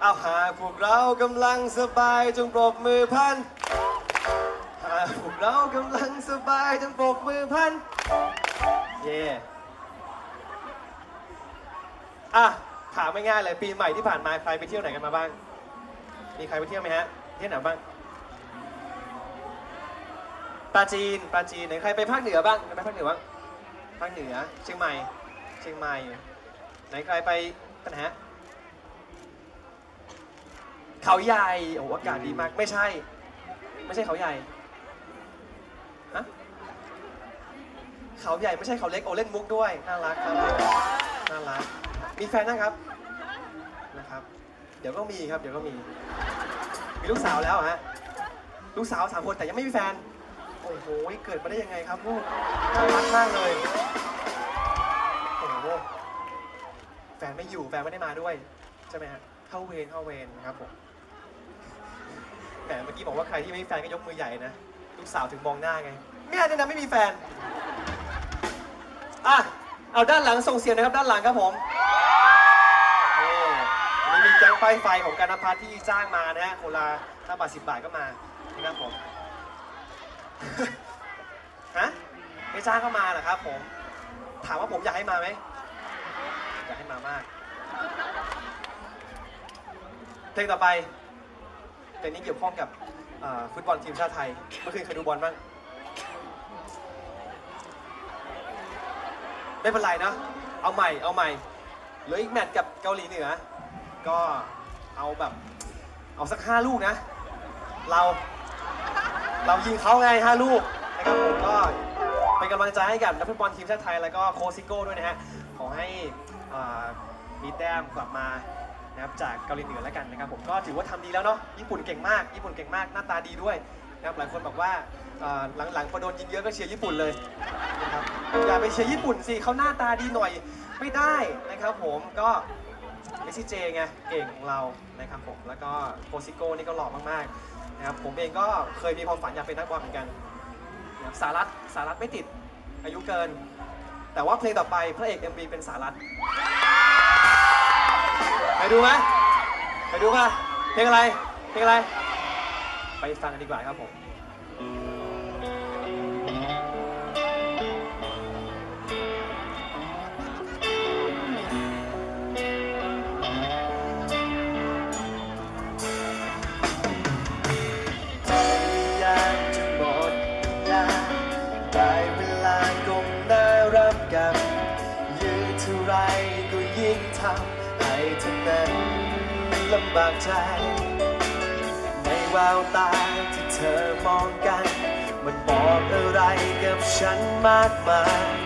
เอาหากพวกเรากำลังสบายจงปรบมือพันหากพวกเรากำลังสบายจงปรบมือพันเย่อะถามง่ายๆเลยปีใหม่ที่ผ่านมาใครไปเที่ยวไหนกันมาบ้าง มีใครไปเที่ยวไหมฮะ เที่ยวไหนบ้างปราจีนปราจีนไหนใครไปภาคเหนือบ้างไปภาคเหนือบ้างภาคเหนือเชียงใหม่เชียงใหม่ไหนใครไปกันฮะ เขาใหญ่โอ้โหอากาศดีมากไม่ใช่ ไม่ใช่เขาใหญ่ฮะเขาใหญ่ไม่ใช่เขาเล็กโอเล่นมุกด้วยน่ารักครับน่ารักมีแฟนนะครับนะครับ เดี๋ยวก็มีครับ เดี๋ยวก็มี มีลูกสาวแล้วฮะลูกสาวสามคนแต่ยังไม่มีแฟน โอ้โหเกิดมาได้ยังไงครับลูกน่ารักมากเลยโอ้โหแฟนไม่อยู่แฟนไม่ได้มาด้วยใช่ไหมฮะเข้าเวรเข้าเวรนะครับผม แต่เมื่อกี้บอกว่าใครที่ไม่มีแฟนก็ยกมือใหญ่นะลูกสาวถึงมองหน้าไงแม่เนี่ยนะไม่มีแฟนอะเอาด้านหลังส่งเสียงนะครับด้านหลังครับผมนี่มีแก๊งไฟไฟของการนพัฒน์ที่จ้างมานะฮะคนละห้าบาทสิบบาทก็มานะครับผมฮะไม่จ้างก็มาเหรอครับผม ถามว่าผมอยากให้มาไหมอยากให้มามากเพลงต่อไป เพลงนี้เกี่ยวข้องกับอ่าฟุตบอลทีมชาติไทย เมื่อคืนเคยดูบอลบ้าง ไม่เป็นไรนะ เอาใหม่ เอาใหม่ เหลืออีกแมตช์กับเกาหลีเหนือ ก็เอาแบบ เอาสักห้าลูกนะ เรา เรายิงเขาไงห้าลูกนะครับผมก็เป็นกำลังใจให้กับนักฟุตบอลทีมชาติไทย แล้วก็โคชซิโก้ด้วยนะฮะ ขอให้อ่ามีแต้มกลับมา นะครับจากเกาหลีเหนือแล้วกันนะครับผมก็ถือว่าทำดีแล้วเนาะญี่ปุ่นเก่งมากญี่ปุ่นเก่งมากหน้าตาดีด้วยนะครับหลายคนบอกว่าหลังๆพอโดนยิงเยอะก็เชียร์ญี่ปุ่นเลยนะครับอย่าไปเชียร์ญี่ปุ่นสิเขาหน้าตาดีหน่อยไม่ได้นะครับผมก็เมซี่เจไงเก่งของเรานะครับผมแล้วก็โคซิโก้นี่ก็หล่อมากๆนะครับผมเองก็เคยมีความฝันอยากเป็นนักบอลเหมือนกันนะครับสารัตสารัตไม่ติดอายุเกิน แต่ว่าเพลงต่อไปพระเอก MV เป็นสารัต ไปดูไหมไปดูป่ะเพลงอะไรเพลงอะไร ไปฟังกันดีกว่าครับผม ลำบากใจ ในแววตาที่เธอมองกัน มันบอกอะไรกับฉันมากมาย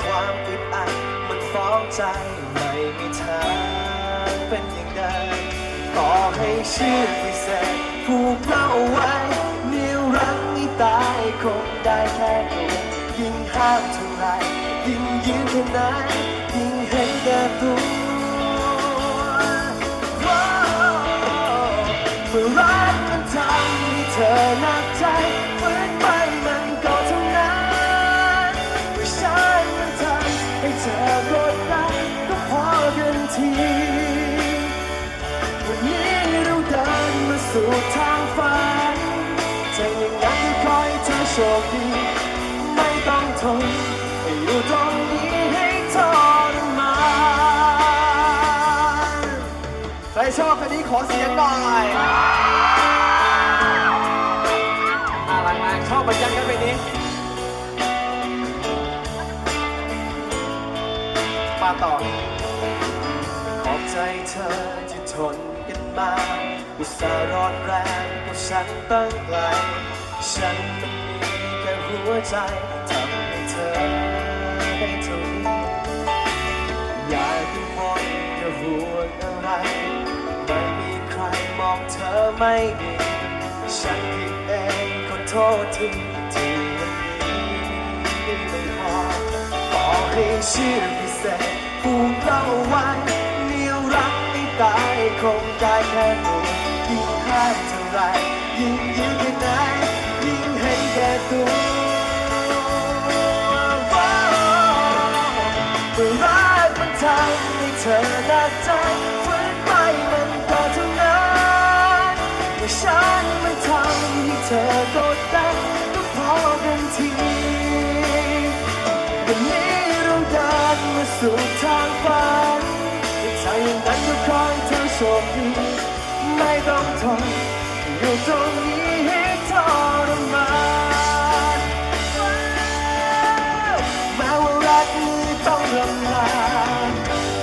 ความอึดอัดมันฟ้องใจ ไม่มีทางเป็นอย่างเดิมต่อให้ชื่อพิเศษผูกเราเอาไว้นิ้วรักนี้ตายคงได้แค่ตัวยิ่งห้ามเท่าไรยิ่งยืนแค่ไหน สู่ทางฝันจะย่างนั้นก็ขอให้เธอโชคดีไม่ต้องทนให้อยู่ตรงนี้ให้ทรมานใครชอบเพลงนี้ขอเสียงหน่อยน่ารักมากชอบเหมือนกันครับนี้มาต่อขอบใจเธอที่ทนกันมา อุตส่าห์ร้อนแรงเพราะฉันตั้งไกล ฉันมันมีแค่หัวใจทำให้เธอได้เท่านี้อย่ากังวลอย่าห่วงอะไรไม่มีใครมองเธอไม่ดีฉันผิดเองขอโทษทีที่วันนี้ไม่พอขอให้ชื่อพิเศษผูกเราไว้เหนียวรักไม่ตายคงได้แค่ตัว ได้เท่าไรยิ่งยิ้มแค่ไหนยิ่งให้แก่ตัวเมื่อรักมันทำให้เธอหนักใจฝืนไปมันก็เท่านั้นแต่ฉันมันทำให้เธอกดดันก็พอกันทีวันนี้เราเดินมาสู่ทางฝันถ้าอย่างนั้นก็คอยเธอโชคดีไม่ต้องทน อยู่ตรงนี้ให้ทรมานแม้ว่ารักนี้ต้องรำลา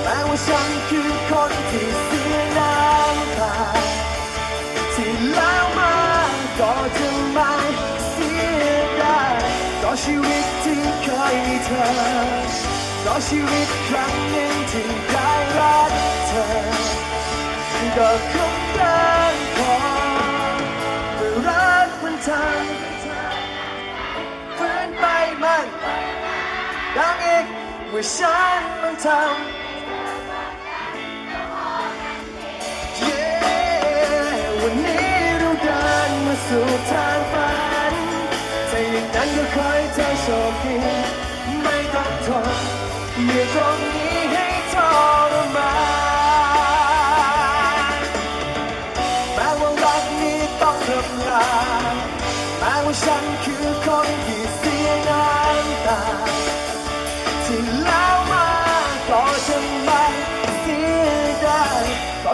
แม้ว่าฉันคือคนที่เสียน้ำตาที่แล้วมาก็จะไม่เสียดายก็ชีวิตที่เคยมีเธอก็ชีวิตครั้งหนึ่งที่ได้รักเธอก็คงเดิ ว่าฉันมันทำเย้วันนี้เราเดินมาสู่ทางฝันใจยังนั้นก็คอยใจโชคดีไม่ต้องทนอยู่ตรง